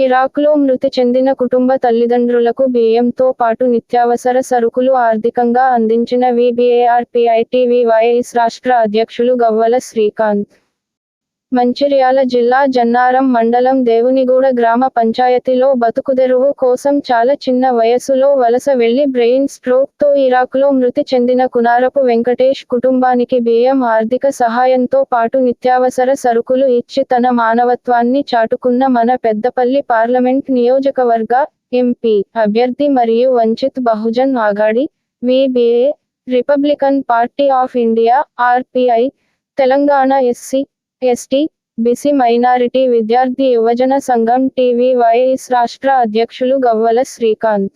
ఇరాక్లో మృతి చెందిన కుటుంబ తల్లిదండ్రులకు బియ్యంతో పాటు నిత్యావసర సరుకులు ఆర్థికంగా అందించిన విబిఏఆర్పిఐటివివైఎస్ రాష్ట్ర అధ్యక్షులు గవ్వల శ్రీకాంత్. మంచిర్యాల జిల్లా జన్నారం మండలం దేవునిగూడ గ్రామ పంచాయతీలో బతుకుదెరువు కోసం చాలా చిన్న వయసులో వలస వెళ్ళి బ్రెయిన్ స్ట్రోక్తో ఇరాక్లో మృతి చెందిన కునారపు వెంకటేష్ కుటుంబానికి బియ్యం ఆర్థిక సహాయంతో పాటు నిత్యావసర సరుకులు ఇచ్చి తన మానవత్వాన్ని చాటుకున్న మన పెద్దపల్లి పార్లమెంట్ నియోజకవర్గ ఎంపీ అభ్యర్థి మరియు Vanchit Bahujan Aghadi VBA republican party of India RPI Telangana SC ST BC minority విద్యార్థి యువజన సంఘం టీవీవైఎస్ రాష్ట్ర అధ్యక్షులు గవ్వల శ్రీకాంత్.